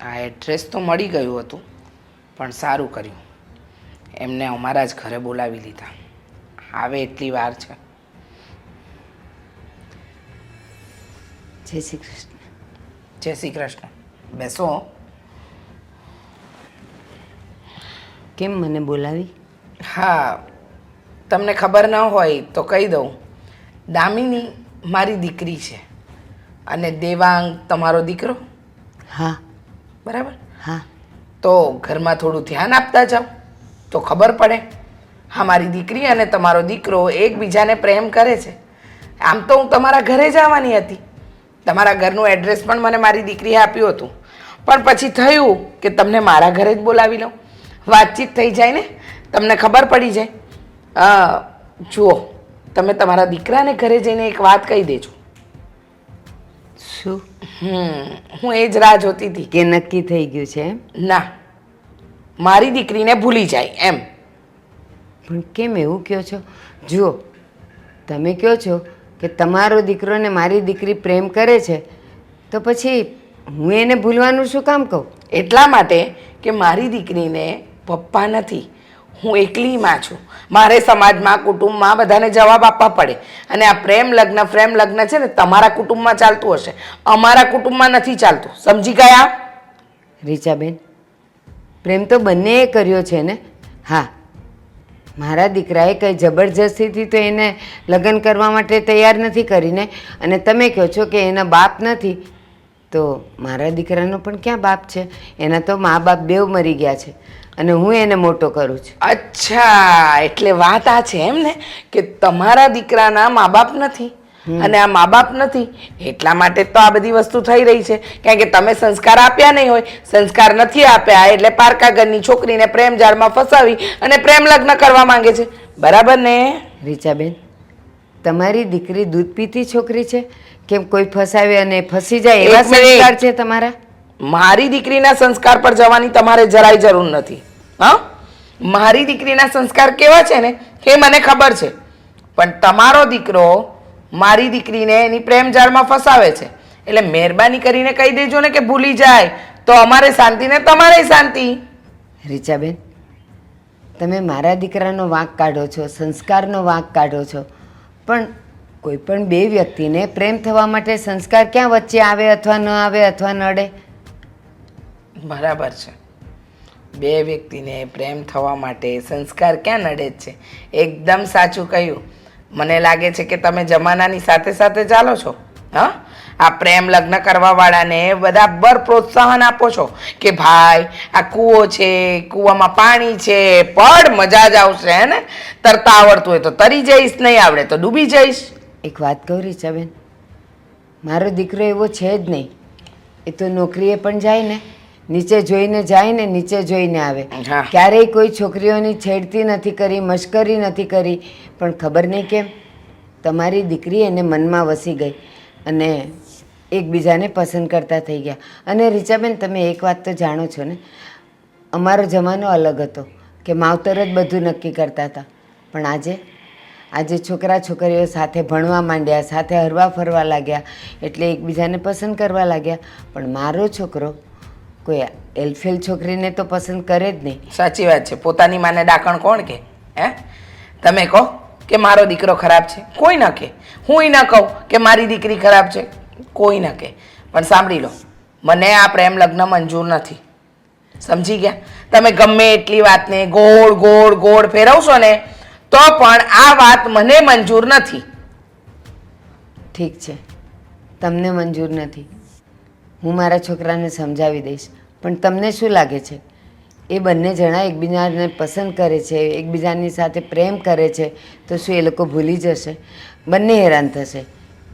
આ એડ્રેસ તો મળી ગયું હતું પણ સારું કર્યું. એમને અમારા જ ઘરે બોલાવી લીધા. આવે એટલી વાર છે. જય શ્રી કૃષ્ણ. જય શ્રી કૃષ્ણ. બેસો. કેમ મને બોલાવી? હા તમને ખબર ન હોય તો કહી દઉં. દામિની મારી દીકરી છે. અને દેવાંગ તમારો દીકરો? હા. બરાબર? હા. તો ઘરમાં થોડું ધ્યાન આપતા જાઓ. તો ખબર પડે હા મારી દીકરી અને તમારો દીકરો એકબીજાને પ્રેમ કરે છે. આમ તો હું તમારા ઘરે જ આવવાની હતી. તમારા ઘરનું એડ્રેસ પણ મને મારી દીકરીએ આપ્યું હતું. પણ પછી થયું કે તમને મારા ઘરે જ બોલાવી લઉં. વાતચીત થઈ જાય ને તમને ખબર પડી જાય. જુઓ તમે તમારા દીકરાને ઘરે જઈને એક વાત કહી દેજો. શું? હું એ જ રાહ જોતી હતી. કે નક્કી થઈ ગયું છે એમ? ના. મારી દીકરીને ભૂલી જાય એમ. પણ કેમ એવું કહો છો? જુઓ તમે કહો છો કે તમારો દીકરોને મારી દીકરી પ્રેમ કરે છે તો પછી હું એને ભૂલવાનું શું કામ કહું? એટલા માટે કે મારી દીકરીને પપ્પા નથી. હું એકલી માં છું. મારે સમાજમાં, કુટુંબમાં બધાને જવાબ આપવા પડે. અને આ પ્રેમ લગ્ન પ્રેમ લગ્ન છે ને, તમારા કુટુંબમાં ચાલતું હશે. અમારા કુટુંબમાં નથી ચાલતું. સમજી ગયા? રીચાબેન, પ્રેમ તો બંનેએ કર્યો છે ને? હા. મારા દીકરાએ કંઈ જબરજસ્તીથી તો એને લગ્ન કરવા માટે તૈયાર નથી કરીને. અને તમે કહો છો કે એના બાપ નથી, તો મારા દીકરાનો પણ ક્યાં બાપ છે? એના તો મા બાપ બેવ મરી ગયા છે. અને હું એને મોટો કરું છું. અચ્છા એટલે વાત આ છે એમ ને કે તમારા દીકરાના મા બાપ નથી અને આ મા બાપ નથી એટલા માટે તો આ બધી વસ્તુ થઈ રહી છે. કારણ કે તમે સંસ્કાર આપ્યા નહીં હોય સંસ્કાર નથી આપ્યા એટલે પારકા ઘરની છોકરીને પ્રેમ જાળમાં ફસાવી અને પ્રેમ લગ્ન કરવા માંગે છે. બરાબર ને? રીચાબેન તમારી દીકરી દૂધ પીતી છોકરી છે? કેમ કોઈ ફસાવે અને ફસી જાય એવા સંસ્કાર છે તમારા? મારી દીકરીના સંસ્કાર પર જવાની તમારે જરાય જરૂર નથી. હા? મારી દીકરીના સંસ્કાર કેવા છે ને? એ મને ખબર છે. પણ તમારો દીકરો મારી દીકરીને એની પ્રેમ જાળમાં ફસાવે છે. એટલે મહેરબાની કરીને કહી દેજો ને કે ભૂલી જાય. તો અમારે શાંતિ ને તમારે શાંતિ. રીચાબેન તમે મારા દીકરાનો વાંક કાઢો છો સંસ્કારનો વાંક કાઢો છો. પણ કોઈ પણ બે વ્યક્તિને પ્રેમ થવા માટે સંસ્કાર ક્યાં વચ્ચે આવે અથવા ન આવે અથવા નડે? બરાબર છે. બે વ્યક્તિને પ્રેમ થવા માટે સંસ્કાર ક્યાં નડે છે? એકદમ સાચું કહ્યું. મને લાગે છે કે તમે જમાનાની સાથે સાથે ચાલો છો. હા? આ પ્રેમ લગ્ન કરવાવાળાને બરાબર પ્રોત્સાહન આપો છો કે ભાઈ, આ કૂવો છે, કૂવામાં પાણી છે, પડ, મજા જ આવશે, હે ને? તરતા આવડતું હોય તો તરી જઈશ, નહીં આવડે તો ડૂબી જઈશ. એક વાત કહું, રીચાબેન. મારો દીકરો એવો છે જ નહીં. એ તો નોકરીએ પણ જાય ને. નીચે જોઈને જાય ને નીચે જોઈને આવે. ક્યારેય કોઈ છોકરીઓની છેડતી નથી કરી મશ્કરી નથી કરી. પણ ખબર નહીં કેમ? તમારી દીકરી એને મનમાં વસી ગઈ અને એકબીજાને પસંદ કરતા થઈ ગયા. અને રીચાબેન તમે એક વાત તો જાણો છો ને? અમારો જમાનો અલગ હતો કે માવતર જ બધું નક્કી કરતા હતા. પણ આજે? આજે છોકરા છોકરીઓ સાથે ભણવા માંડ્યા સાથે હરવા ફરવા લાગ્યા એટલે એકબીજાને પસંદ કરવા લાગ્યા. પણ મારો છોકરો કોઈ એલફેલ છોકરીને તો પસંદ કરે જ નહીં. સાચી વાત છે. પોતાની માને ડાકણ કોણ કે? હે? તમે કહો કે મારો દીકરો ખરાબ છે. કોઈ ન કહે. હું ન કહું કે મારી દીકરી ખરાબ છે. કોઈ ન કહે. પણ સાંભળી લો. મને આ પ્રેમ લગ્ન મંજૂર નથી. સમજી ગયા? તમે ગમે એટલી વાતને ગોળ ગોળ ગોળ ફેરવશો ને તો પણ આ વાત મને મંજૂર નથી. ઠીક છે. તમને મંજૂર નથી. હું મારા છોકરાને સમજાવી દઈશ. પણ તમને શું લાગે છે? એ બંને જણા એકબીજાને પસંદ કરે છે એકબીજાની સાથે પ્રેમ કરે છે તો શું એ લોકો ભૂલી જશે? બંને હેરાન થશે.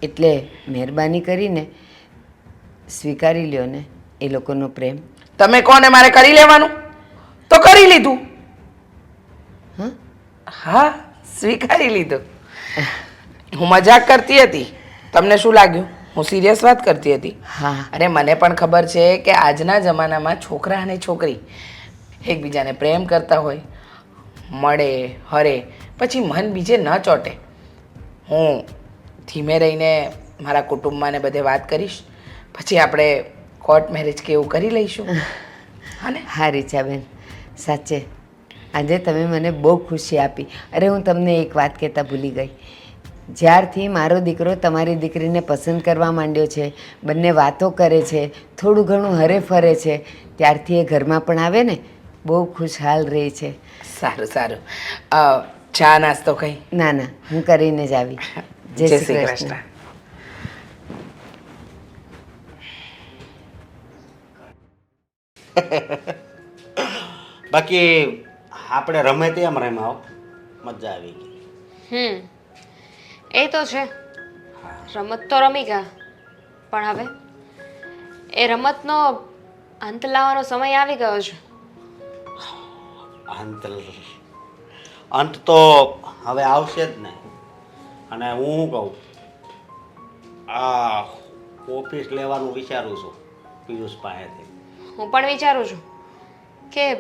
એટલે મહેરબાની કરીને સ્વીકારી લ્યો ને એ લોકોનો પ્રેમ. તમે કોને મારે કરી લેવાનું? તો કરી લીધું. હા? હા સ્વીકારી લીધું. હું મજાક કરતી હતી. તમને શું લાગ્યું? હું સિરિયસ વાત કરતી હતી. હા. અરે મને પણ ખબર છે કે આજના જમાનામાં છોકરા અને છોકરી એકબીજાને પ્રેમ કરતા હોય મળે હરે પછી મન બીજે ન ચોટે. હું ધીમે રહીને મારા કુટુંબમાં ને બધે વાત કરીશ પછી આપણે કોર્ટ મેરેજ કે એવું કરી લઈશું. હા ને હા રીચાબેન સાચે. આજે તમે મને બહુ ખુશી આપી. અરે હું તમને એક વાત કહેતા ભૂલી ગઈ. જ્યારથી મારો દીકરો તમારી દીકરીને પસંદ કરવા માંડ્યો છે બંને વાતો કરે છે થોડું ઘણું હરે ફરે છે ત્યારથી એ ઘરમાં પણ આવે ને બહુ ખુશહાલ રહે છે. સારું સારું. ચા નાસ્તો કઈ? ના ના હું કરીને જ આવી. જય શ્રી કૃષ્ણ. બાકી આપણે રમે તેમ રમાવો મજા આવી ગઈ. હમ. એ તો છે. રમત તો રમી ગયા. પણ હવે એ રમતનો અંત લાવવાનો સમય આવી ગયો છે. અંત અંત તો હવે આવશે જ ને. અને હું કહું? આ ઓફિસ લેવાનું વિચારું છું પિયુષ પાસેથી. હું પણ વિચારું છું કે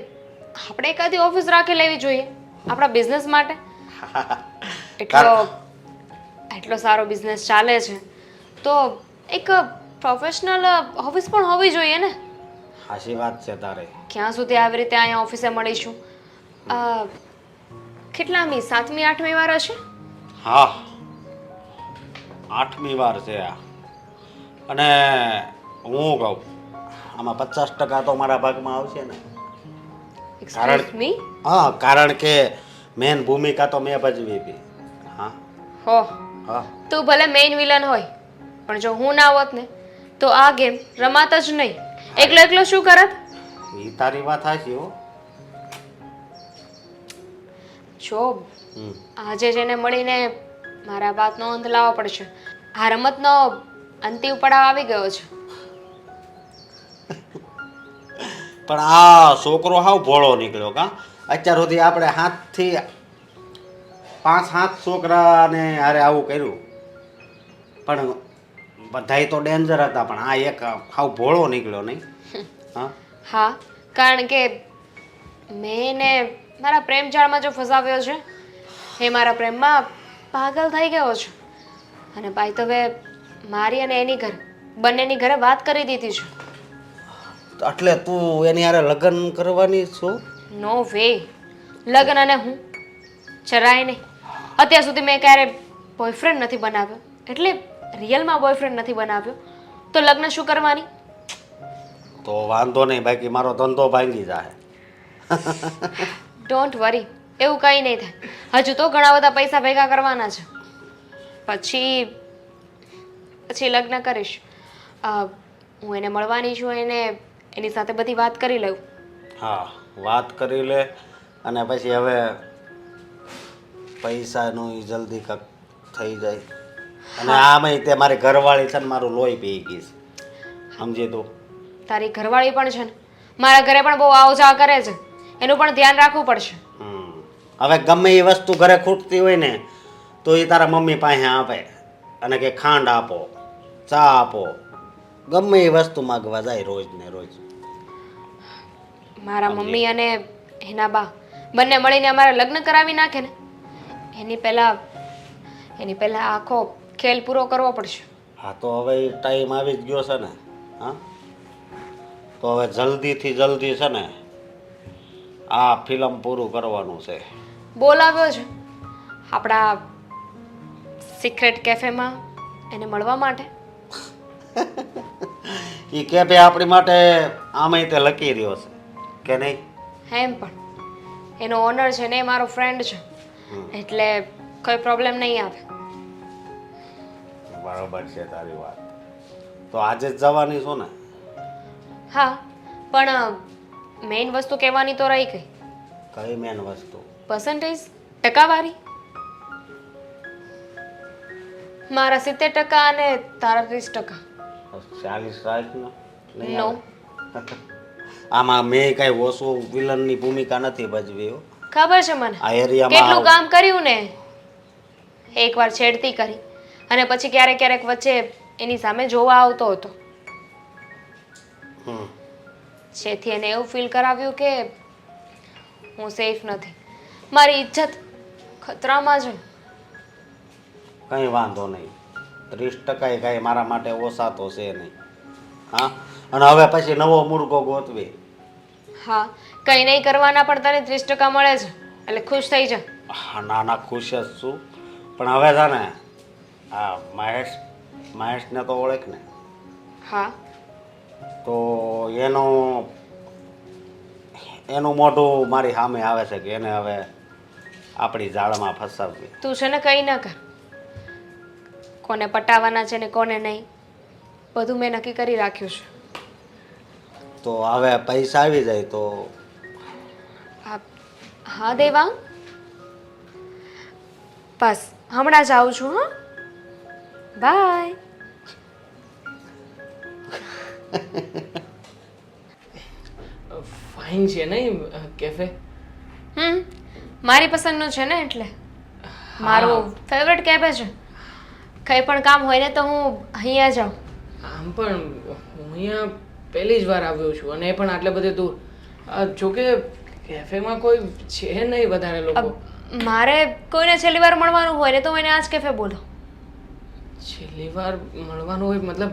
આપણે એકાદી ઓફિસ રાખી લેવી જોઈએ આપણા બિઝનેસ માટે. એટલો એટલો સારો બિઝનેસ ચાલે છે. તો એક પ્રોફેશનલ ઓફિસ પણ હોવી જોઈએ ને? હાશી વાત છે તારે. ક્યાં સુધી આવી રીતે અહીંયા ઓફિસે મળીશું? કેટલામી સાતમી આઠમી વાર હશે? હા. આઠમી વાર છે આ. અને હું કહું આમાં પચાસ ટકા તો મારા ભાગમાં આવશે ને. કારણ મી હા કારણ કે મેન ભૂમિકા તો મેં ભજવી હતી. હા. હો હા. તું ભલે મેઇન વિલન હોય પણ જો હું ના હોત ને તો આ ગેમ રમાત જ નહીં. એકલો એકલો શું કરત? એ તારી વાત સાચી હો. જો આજે જેને મળીને મારા વાતનો અંત લાવવો પડશે. આ રમતનો અંતિમ પડાવ આવી ગયો છે. પણ આ છોકરો હાવ ભોળો નીકળ્યો કા. અત્યાર સુધી આપણે હાથથી પાંચ સાત છોકરાને હારે આવું કર્યું. પણ બધાય તો ડેન્જર હતા પણ આ એક હાવ ભોળો નીકળ્યો નહીં. હા? હા કારણ કે મેં એને મારા પ્રેમ જાળમાં જો ફસાવ્યો છે એ મારા પ્રેમમાં પાગલ થઈ ગયો છે. અને ભાઈ તો મારી અને એની ઘર બંનેની ઘરે વાત કરી દીધી છે. એટલે તું એની હારે લગ્ન કરવાની છું? નો વે લગ્ન અને હું જરાય નહીં. અત્યાર સુધી મેં ક્યારે બોયફ્રેન્ડ નથી બનાવ્યો. એટલે રિયલમાં બોયફ્રેન્ડ નથી બનાવ્યો. તો લગ્ન શું કરવાની? તો વાંધો નહીં બાકી મારો ધંધો ભાંગી જાય ડોન્ટ વરી એવું કંઈ નહીં થાય. હજુ તો ઘણા બધા પૈસા ભેગા કરવાના છે. પછી પછી લગ્ન કરીશ. હું એને મળવાની છું એને એની સાથે બધી વાત કરી લઉં. હા વાત કરી લે અને પછી હવે પૈસાનું ઈ જલ્દી કક થઈ જાય. અને આમાંય તે મારી ઘરવાળી છે ને મારું લોહી પી ગઈ છે. સમજી તું તારી ઘરવાળી પણ છે ને મારા ઘરે પણ બહુ આવ જા કરે છે. એનું પણ ધ્યાન રાખવું પડશે. હમ. હવે ગમે એ વસ્તુ ઘરે ખૂટતી હોય ને તો એ તારા મમ્મી પાસે આપે અને કે ખાંડ આપો ચા આપો. ગમે એ વસ્તુ માગવા જાય રોજ ને રોજ. મારા મમ્મી અને એના બા બંને મળીને અમારા લગ્ન કરાવી નાખે ને એની પહેલા એની પહેલા આખો ખેલ પૂરો કરવો પડશે. હા તો હવે ટાઈમ આવી જ ગયો છે ને હા? તો હવે જલ્દીથી જલ્દી છે ને આ ફિલ્મ પૂરું કરવાનું છે. બોલાવ્યો છે. આપણા સિક્રેટ કેફેમાં એને મળવા માટે. એ કેફે આપણી માટે આમે તે લખી રહ્યો છે કે નહીં? એમ પણ. એનો ઓનર છે ને મારો ફ્રેન્ડ છે. એટલે કોઈ પ્રોબ્લેમ નહીં આવે. બરાબર છે તારી વાત. તો આજે જ જવાની છો ને? હા પણ મેઇન વસ્તુ કહેવાની તો રહી ગઈ. કઈ મેન વસ્તુ? પર્સન્ટેજ ટકાવારી? મારા સિત્તેર ટકા અને તારા ત્રીસ ટકા. ચાલીસ નહીં નો આમાં મેં કઈ ઓછું વિલનની ભૂમિકા નથી ભજવી હો. ખબર છે મને? આ એરિયામાં કેટલું કામ કર્યું ને? એકવાર છેડતી કરી. અને પછી ક્યારેક ક્યારેક વચ્ચે એની સામે જોવા આવતો હતો. હમ. જેથી એને એવું ફીલ કરાવ્યું કે હું સેફ નથી. મારી ઇજ્જત ખતરામાં છે. કંઈ વાંધો નહીં. ત્રીસ ટકા કાંઈ મારા માટે ઓછા તો છે નહીં. હા? અને હવે પછી નવો મુર્ગો ગોતવી. હા કંઈ નહીં કરવાના પણ તને ત્રીસ ટકા મળે છે એટલે ખુશ થઈ જા. હા ના ના ખુશ જ છું. પણ હવે છે ને આ મહેશ મહેશને તો ઓળખ ને હા. તો એનો એનું મોઢું મારી સામે આવે છે કે એને હવે આપણી જાળમાં ફસાવવી. તું છે ને કંઈ ન કર. કોને પટાવવાના છે ને કોને નહીં બધું મેં નક્કી કરી રાખ્યું છે. તો હવે પૈસા આવી જાય તો હા હા દેવાંગ બસ હમણાં જ આવું છું હા. બાય. ફાઇન છે નહીં કેફે? હમ મારી પસંદનું છે ને એટલે. મારું ફેવરેટ કેફે છે. કંઈ પણ કામ હોય ને તો હું અહીંયા જાઉં આમ પણ હું અહીંયા પહેલી જ વાર આવ્યો છું અને એ પણ આટલે બધે દૂર. જોકે કેફેમાં કોઈ છે નહીં વધારે લોકો. મારે કોઈને છેલ્લી વાર મળવાનું હોય ને તો મને એને આ કેફે બોલો. છેલ્લી વાર મળવાનું હોય મતલબ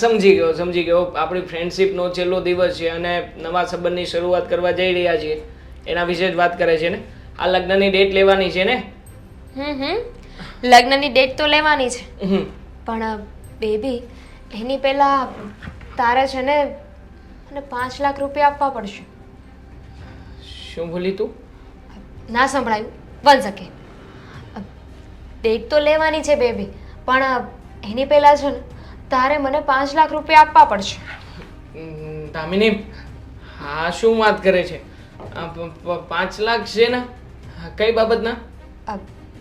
સમજી ગયો સમજી ગયો. આપણી ફ્રેન્ડશિપનો છેલ્લો દિવસ છે અને નવા સંબંધની શરૂઆત કરવા જઈ રહ્યા છીએ. એના વિશે જ વાત કરે છે ને. આ લગ્નની ડેટ લેવાની છે ને? હમ હમ. લગ્નની ડેટ તો લેવાની છે. પણ બેબી એની પહેલા તારે છે ને મને પાંચ લાખ રૂપિયા આપવા પડશે. શું ભૂલી તું? ના સંભળાયું. વન શકે ડેટ તો લેવાની છે બેબી પણ એની પહેલાં છે ને તારે મને પાંચ લાખ રૂપિયા આપવા પડશે. દામિની હા શું વાત કરે છે? પાંચ લાખ છે ને? કઈ બાબતના?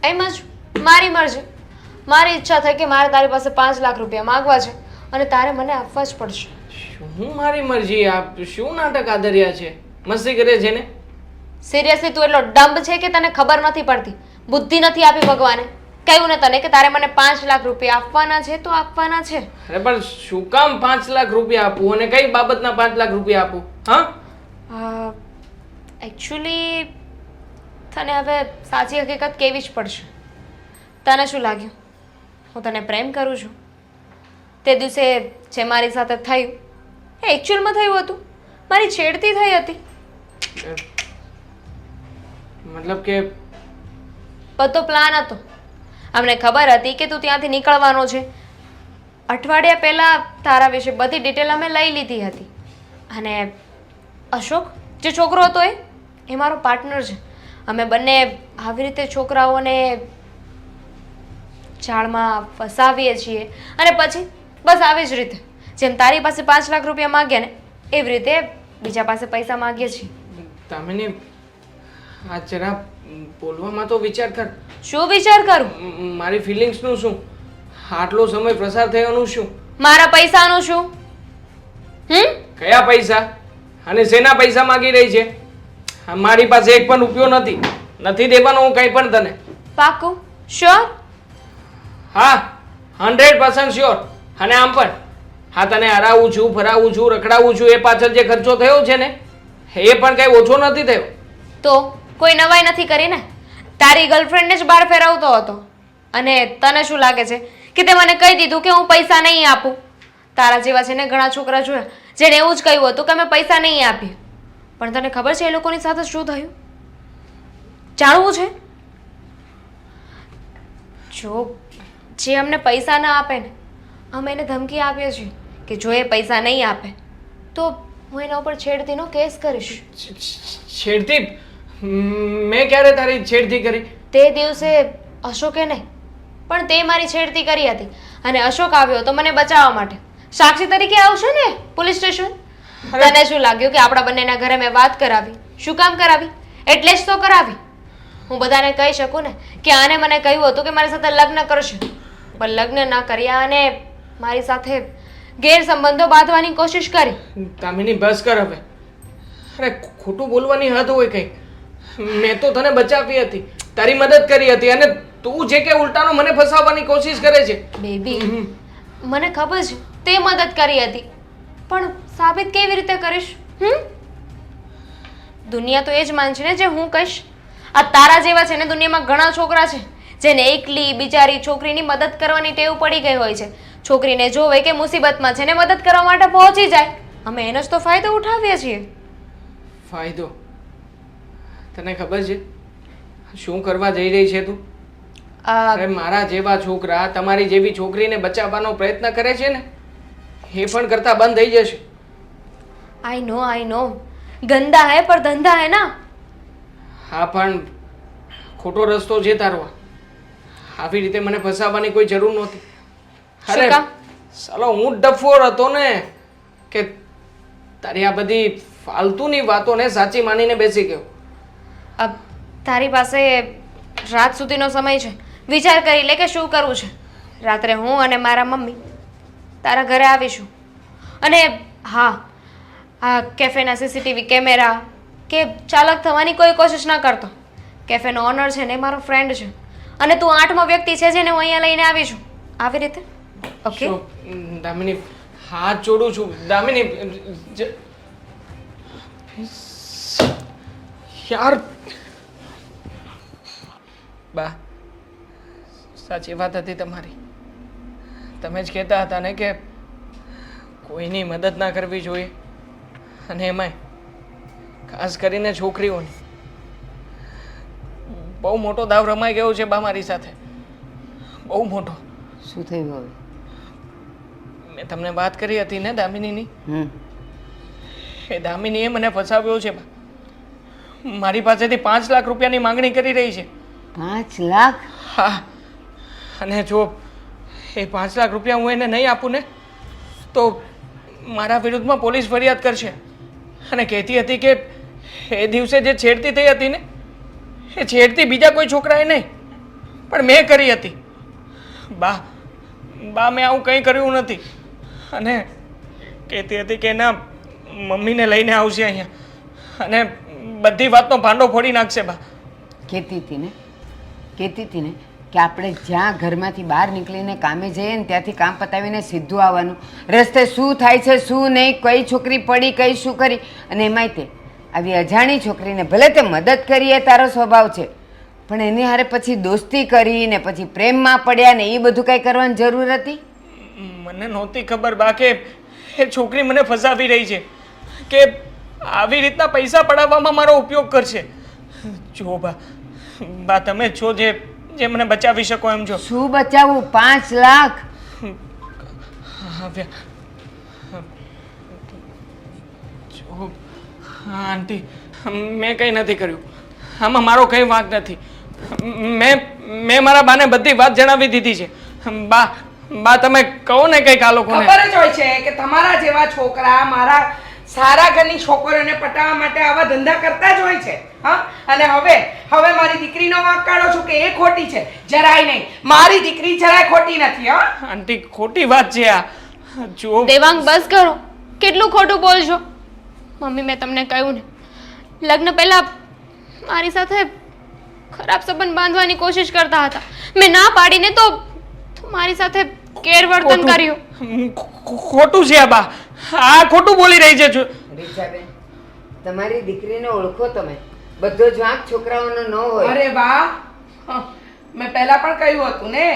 એમ જ. મારી મરજી. મારી ઈચ્છા થઈ કે મારે તારી પાસે પાંચ લાખ રૂપિયા માંગવા છે. અને તારે મને આપવા જ પડશે. શું? મારી મરજી આપ શું નાટક આદર્યા છે? મસ્તી કરે છે ને? સિરિયસલી તું એટલો ડંબ છે કે તને ખબર નથી પડતી. બુદ્ધિ નથી આપી ભગવાને. કહ્યું ને તને કે તારે મને પાંચ લાખ રૂપિયા આપવાના છે તો આપવાના છે. અરે પણ શું કામ પાંચ લાખ રૂપિયા આપું અને કઈ બાબતના પાંચ લાખ રૂપિયા આપું? હા? એકચ્યુઅલી તને હવે સાચી હકીકત કેવી જ પડશે. તને શું લાગ્યું? હું તને પ્રેમ કરું છું? તે દિવસે જે મારી સાથે થયું એ એકચ્યુઅલમાં થયું હતું. મારી છેડતી થઈ હતી. મતલબ કે બધો પ્લાન હતો. અમને ખબર હતી કે તું ત્યાંથી નીકળવાનો છે. અઠવાડિયા પહેલાં તારા વિશે બધી ડિટેલ અમે લઈ લીધી હતી. અને અશોક જે છોકરો હતો એ એ મારો પાર્ટનર છે. અમે બંને આવી રીતે છોકરાઓને જાળમાં ફસાવીએ છીએ. અને પછી બસ આવી જ રીતે. જેમ તારી પાસે પાંચ લાખ રૂપિયા માગ્યા ને એવી રીતે બીજા પાસે પૈસા માગીએ છીએ. દામિની આ જરા બોલવામાં તો વિચાર કર. શું વિચાર કરું? મારી ફિલિંગ્સનું શું? આટલો સમય પ્રસાર થયોનું શું? મારા પૈસાનું શું? હમ? કયા પૈસા? અને શેના પૈસા માગી રહી છે? મારી પાસે એક પણ રૂપિયો નથી. નથી દેવાનો હું કંઈ પણ તને. પાકું? શ્યોર હા હંડ્રેડ પર્સન્ટ શ્યોર અને આમ પણ, હા તને હરાવું છું, ફરાવું છું, રખડાવું છું, એ પાછળ જે ખર્ચો થયો છે ને, એ પણ કંઈ ઓછો નથી થયો. તો કોઈ નવાઈ નથી કરી ને? તારી ગર્લફ્રેન્ડને જ બહાર ફેરવતો હતો. અને તને શું લાગે છે? કે તે મને કહી દીધું કે હું પૈસા નહીં આપું. તારા જેવા છે ને ઘણા છોકરા જોયા જેને એવું જ કહ્યું હતું કે અમે પૈસા નહીં આપીએ. પણ તને ખબર છે એ લોકોની સાથે શું થયું? જાણવું છે? જો, જે અમને પૈસા ના આપે ને અમે એને ધમકી આપીએ છીએ કે જો એ પૈસા નહીં આપે તો હું એના ઉપર છેડતીનો કેસ કરીશ. છેડતી? મેં ક્યારે તારી છેડતી કરી? તે દિવસે અશોકે નહીં પણ તે મારી છેડતી કરી હતી. અને અશોક આવ્યો તો મને બચાવવા માટે. સાક્ષી તરીકે આવશે ને પોલીસ સ્ટેશન? તને શું લાગ્યું કે આપણા બંનેના ઘરે મેં વાત કરાવી? શું કામ કરાવી? એટલે જ તો કરાવી. હું બધાને કહી શકું ને કે આને મને કહ્યું હતું કે મારી સાથે લગ્ન કરશે. પણ લગ્ન ન કર્યા અને મારી સાથે ગેરસંબંધો બાંધવાની કોશિશ કરી. તામિની બસ કર હવે. અરે ખોટું બોલવાની હદ હોય કંઈક. મેં તો તને બચાવી હતી. તારી મદદ કરી હતી અને તું જે કે ઉલટાનો મને ફસાવવાની કોશિશ કરે છે. બેબી મને ખબર છે તે મદદ કરી હતી. પણ સાબિત કેવી રીતે કરીશ? હમ? દુનિયા તો એ જ માનશે ને જે હું કહીશ. આ તારા જેવા છે ને દુનિયામાં ઘણા છોકરા છે જેને એકલી બિચારી છોકરીની મદદ કરવાની ટેવ પડી ગઈ હોય છે. છોકરીને જોવે કે મુસીબતમાં છે ને મદદ કરવા માટે પહોંચી જાય. અમે એનો જ તો ફાયદો ઉઠાવીએ છીએ. ફાયદો? તને ખબર છે? શું કરવા જઈ રહી છે તું? આ અરે મારા જેવા છોકરા તમારી જેવી છોકરીને બચાવવાનો પ્રયત્ન કરે છે ને? એ પણ કરતા બંધ થઈ જશે. આઈ નો આઈ નો ગંદા હે પર ધંધા હે ના. હા પણ ખોટો રસ્તો છે તારો. આ. આવી રીતે મને ફસાવવાની કોઈ જરૂર નહોતી. કામ? સાલો હું ડફોર હતો ને કે તારી આ બધી ફાલતુની વાતોને સાચી માનીને બેસી ગયો. અબ તારી પાસે રાત સુધીનો સમય છે. વિચાર કરી લે કે શું કરવું છે. રાત્રે હું અને મારા મમ્મી તારા ઘરે આવીશું. અને હા આ કેફેના સીસીટીવી કેમેરા કે ચાલક થવાની કોઈ કોશિશ ન કરતો. કેફેનો ઓનર છે ને એ મારો ફ્રેન્ડ છે. અને તું આઠમો વ્યક્તિ છે જેને હું અહીંયા લઈને આવી છું આવી રીતે? ઓકે શું, ઉમ, દામિની હાથ જોડું છું દામિની જ- યાર બા સાચી વાત હતી તમારી તમે જ કહેતા હતા ને કે કોઈની મદદ ના કરવી જોઈએ અને એમાંય ખાસ કરીને છોકરીઓની બહુ મોટો દાવ રમાઈ ગયો છે બા મારી સાથે બહુ મોટો શું થયું હવે? મેં તમને વાત કરી હતી ને દામિનીની? એ દામિનીએ મને ફસાવ્યો છે. મારી પાસેથી પાંચ લાખ રૂપિયાની માંગણી કરી રહી છે. પાંચ લાખ? હા. અને જો એ પાંચ લાખ રૂપિયા હું એને નહીં આપું ને તો મારા વિરુદ્ધમાં પોલીસ ફરિયાદ કરશે. અને કહેતી હતી કે એ દિવસે જે છેડતી થઈ હતી ને એ છેડતી બીજા કોઈ છોકરાએ નહીં. પણ મેં કરી હતી. બા બા મેં આવું કંઈ કર્યું નથી. અને કહેતી હતી કે ના, મમ્મીને લઈને આવશે અહીંયા. અને બધી વાતનો ભાંડો ફોડી નાખશે બા. કહેતી હતી ને, કહેતી હતી ને કે આપણે જ્યાં ઘરમાંથી બહાર નીકળીને કામે જઈએ ને ત્યાંથી કામ પતાવીને સીધું આવવાનું. રસ્તે શું થાય છે, શું નહીં, કઈ છોકરી પડી, કઈ શું કરી. અને એમાંય તે, આવી અજાણી છોકરીને ભલે તે મદદ કરીએ, તારો સ્વભાવ છે, પણ એની હારે પછી દોસ્તી કરી ને પછી પ્રેમમાં પડ્યા ને એ બધું કાંઈ કરવાની જરૂર હતી? મને નહોતી ખબર બા કે એ છોકરી મને ફસાવી રહી છે કે આવી રીતના પૈસા પડાવવામાં મારો ઉપયોગ કરશે. જો બા બા તમે છો જે જે મને બચાવી શકો એમ છો. શું બચાવવું પાંચ લાખ? જો આંટી મેં કંઈ નથી કર્યું. આમાં મારો કંઈ વાંક નથી. મેં મેં મારા બાને બધી વાત જણાવી દીધી છે. બા બા તમે કહો ને કંઈક આ લોકોને. ખબર જ હોય છે કે તમારા જેવા છોકરા મારા સારા ઘરની છોકરીઓને પટાવવા માટે આવા ધંધા કરતા જ હોય છે. હા? અને હવે હવે મારી દીકરીનો વાંક કાઢો છું કે એ ખોટી છે? જરાય નહીં. મારી દીકરી જરાય ખોટી નથી હા? આંટી ખોટી વાત છે આ. જો. દેવાંગ બસ કરો. કેટલું ખોટું બોલજો મમ્મી મેં તમને કહ્યું ને. લગ્ન પહેલા મારી સાથે ખરાબ સંબંધ બાંધવાની કોશિશ કરતા હતા. મેં ના પાડીને તો તું મારી સાથે કેર વર્તન કર્યું. ખોટું છે આ બા. આ ખોટું બોલી રહી છે રીચાબેન તમારી દીકરીને ઓળખો તમે. બધો જ વાંક છોકરાઓનો ન હોય. અરે બા મેં પહેલા પણ કહ્યું હતું ને.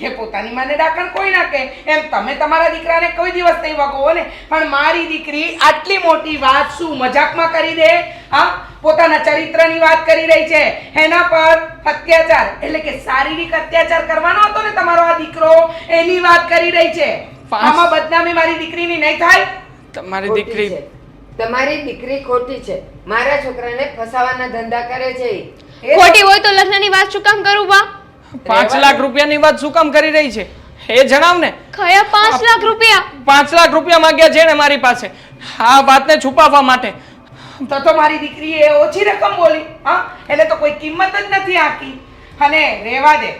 કે પોતાની માને ડાકણ કોઈ ના કહે એમ તમે તમારા દીકરાને કોઈ દિવસ નહીં વગો ને. પણ મારી દીકરી આટલી મોટી વાત શું મજાકમાં કરી દે? હા? પોતાના ચરિત્રની વાત કરી રહી છે. એના પર અત્યાચાર એટલે કે શારીરિક અત્યાચાર કરવાનો હતો ને તમારો આ દીકરો એની વાત કરી રહી છે. આમાં બદનામી મારી દીકરીની નહીં થાય? તમારી દીકરી છે. તમારી દીકરી ખોટી છે. મારા છોકરાને ફસાવાના ધંધા કરે છે. એ ખોટી હોય તો લગ્નની વાત શું કામ કરું બા? પાંચ લાખ રૂપિયાની વાત શું કામ કરી રહી છે? એ જણાવ ને. કયા પાંચ લાખ રૂપિયા? પાંચ લાખ રૂપિયા માંગ્યા છે ને મારી પાસે. આ વાતને છુપાવવા માટે. તો તો મારી દીકરી એ ઓછી રકમ બોલી હા? એને તો કોઈ કિંમત જ નથી આપી અને રેવા દે.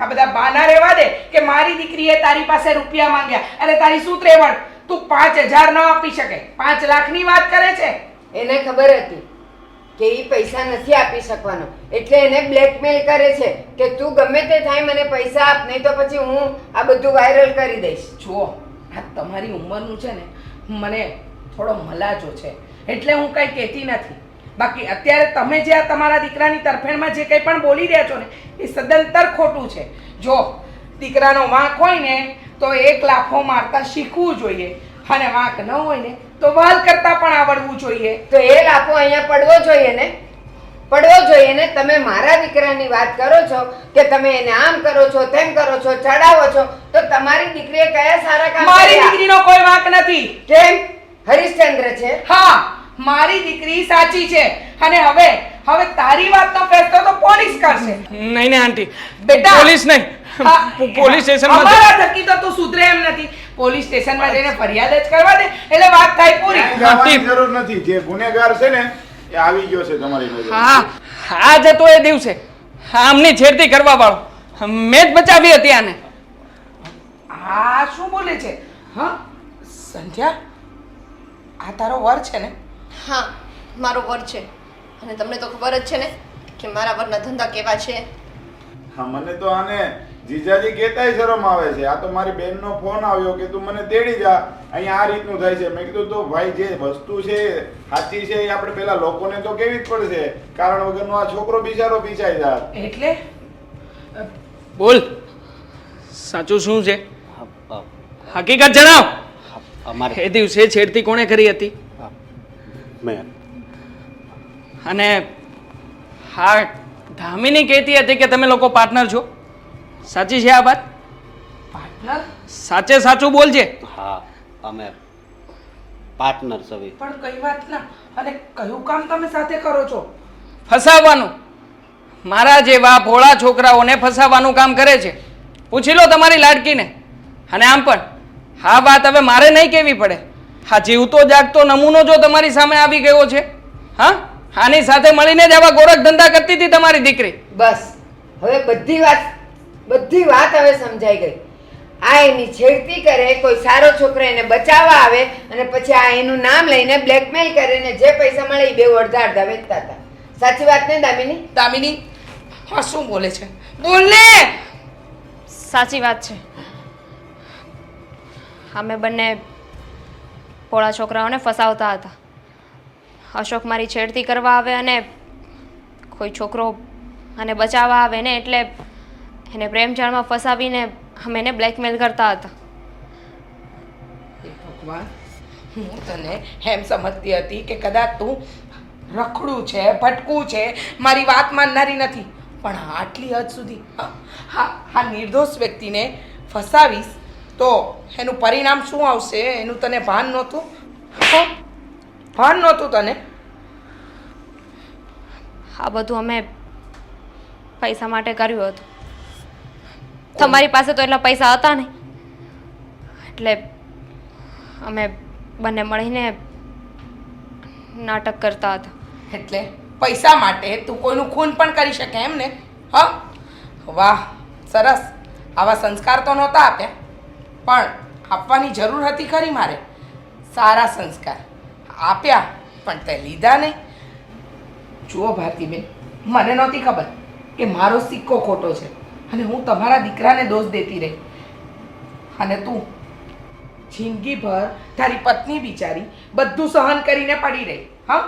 આ બધા બાના રેવા દે કે મારી દીકરીએ તારી પાસે રૂપિયા માંગ્યા. અને તારી શું ત્રેવડ? તું પાંચ હજાર ન આપી શકે. પાંચ લાખની વાત કરે છે. એને ખબર હતી. કે એ પૈસા નથી આપી શકવાનો. એટલે એને બ્લેકમેલ કરે છે કે તું ગમે તે થાય મને પૈસા આપ, નહીં તો પછી હું આ બધું વાયરલ કરી દઈશ. જુઓ, આ તમારી ઉંમરનું છે ને, મને થોડો મલાજો છે. એટલે હું કંઈ કહેતી નથી. બાકી અત્યારે તમે જે આ તમારા દીકરાની તરફેણમાં જે કંઈ પણ બોલી રહ્યા છો ને, એ સદંતર ખોટું છે. જો, દીકરાનો વાંક હોય ને, તો એક લાફો મારતા શીખવું જોઈએ. અને વાંક ન હોય ને તો વાલ કરતા પણ આવડવું જોઈએ. તો એ લાફો અહીંયા પડવો જોઈએ ને? પડવો જોઈએ ને? તમે મારા દીકરાની વાત કરો છો કે તમે એને આમ કરો છો તેમ કરો છો ચડાવો છો તો તમારી દીકરીએ કયા સારા કામ મારી દીકરીનો કોઈ વાંક નથી. કેમ? હરિશ્ચંદ્ર છે? હા મારી દીકરી સાચી છે. અને હવે હવે તારી વાતનો ફેસલો તો પોલીસ કરશે. નહીં નહીં આંટી. બેટા. પોલીસ નહીં. પોલીસ સ્ટેશનમાં અમારા થકી તો તું સુધરે એમ નથી. પોલીસ સ્ટેશનમાં જઈને ફરિયાદ જ કરવા દે એટલે વાત થાય પૂરી. જરૂર નથી. જે ગુનેગાર છે ને એ આવી ગયો છે તમારી નજર. હા આ જતો એ દિવસે. આમની છેડતી કરવા વાળો. મેં જ બચાવી હતી આને. આ શું બોલે છે? હા સંધ્યા આ તારો વર છે ને? હા મારો વર છે. અને તમને તો ખબર જ છે ને કે મારા વરના ધંધા કેવા છે? હા મને તો આને જીજાજી કહેતાય શરમ આવે છે. આ તો મારી બેનનો ફોન આવ્યો કે તું મને તેડી જા. અહીંયા આ રીતનું થાય છે. મેં કીધું તો ભાઈ જે વસ્તુ છે સાચી છે એ આપણે પેલા લોકોને તો કેવી જ પડશે. કારણ વગરનો આ છોકરો બિચારો પીછાઈ જાય. એટલે? બોલ. સાચું શું છે? હકીકત જણાવ. અમારે એ દિવસે છેડતી કોણે કરી હતી? મેં. અને હા ધામીની કહેતી હતી કે તમે લોકો પાર્ટનર છો? સાચી છે આ વાત? પાર્ટનર સાચે સાચું બોલજે હા અમે પાર્ટનર સવે પણ કઈ વાત ના. અને કયું કામ તમે સાથે કરો છો? ફસાવવાનું. મારા જેવા ભોળા છોકરાઓને ફસાવવાનું કામ કરે છે. પૂછી લો તમારી લાડકીને. અને આમ પણ. હા વાત હવે મારે નહીં કહેવી પડે. હા જીવતો જાગતો નમૂનો જો તમારી સામે આવી ગયો છે. હા? આની સાથે મળીને જ આવા ગોરખ ધંધા કરતી હતી તમારી દીકરી. બસ. હવે બધી વાત બધી વાત હવે સમજાઈ ગઈ. આ એની છેડતી કરે કોઈ સારો છોકરો એને બચાવવા આવે અને પછી આ એનું નામ લઈને બ્લેકમેલ કરીને જે પૈસા મળે એ બે અડધા અડધા વેચતા હતા. સાચી વાત ને દામિની? દામિની હા શું બોલે છે? બોલ સાચી વાત છે. અમે બંને પોળા છોકરાઓને ફસાવતા હતા. અશોક મારી છેડતી કરવા આવે અને કોઈ છોકરો અને બચાવવા આવે ને એટલે એને પ્રેમચાળમાં ફસાવીને અમે એને બ્લેકમેલ કરતા હતા. ભગવાન હું તને એમ સમજતી હતી કે કદાચ તું રખડું છે ભટકું છે મારી વાત માનનારી નથી. પણ આટલી હદ સુધી હા હા નિર્દોષ વ્યક્તિને ફસાવીશ તો એનું પરિણામ શું આવશે? એનું તને ભાન નહોતું? ભાન નહોતું તને? આ બધું અમે પૈસા માટે કર્યું હતું. તમારી પાસે તો એટલા પૈસા હતા નહીં. એટલે અમે બંને મળીને નાટક કરતા હતા. એટલે પૈસા માટે તું કોઈનું ખૂન પણ કરી શકે એમ ને? હા? વાહ, સરસ. આવા સંસ્કાર તો નહોતા આપ્યા. પણ આપવાની જરૂર હતી ખરી મારે. સારા સંસ્કાર આપ્યા, પણ તે લીધા નહીં. જુઓ ભારતીબેન, મને નહોતી ખબર કે મારો સિક્કો ખોટો છે. અને હું તમારા દીકરાને દોષ દેતી રહી. અને તું, જિંદગીભર તારી પત્ની બિચારી બધું સહન કરીને પડી રહી, હા?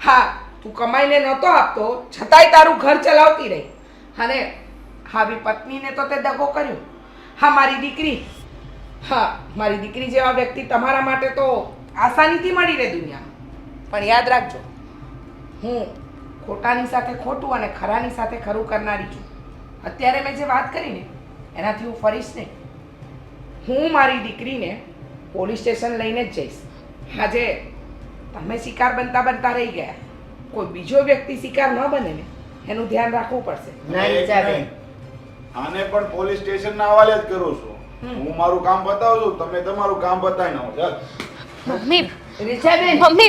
હા, તું કમાઈને નહોતો આપતો, છતાંય તારું ઘર ચલાવતી રહી. અને આવી પત્નીને તો તે દગો કર્યો. હા, મારી દીકરી. હા, મારી દીકરી જેવા વ્યક્તિ તમારા માટે તો આસાનીથી મળી રહે દુનિયા પણ યાદ રાખજો, હું ખોટાની સાથે ખોટું અને ખરાની સાથે ખરું કરનારી છું. અત્યારે મેં જે વાત કરી ને એનાથી હું ફરીશ નહીં. હું મારી દીકરીને પોલીસ સ્ટેશન લઈને જ જઈશ. આજે તમે શિકાર બનતા બનતા રહી ગયા. કોઈ બીજો વ્યક્તિ શિકાર ન બને ને એનું ધ્યાન રાખવું પડશે. આને પણ પોલીસ સ્ટેશન ના હવાલે જ કરું છું. હું મારું કામ બતાવું છું તમે તમારું કામ બતાવી નાખો. મમ્મી. રીચાબેન. મમ્મી.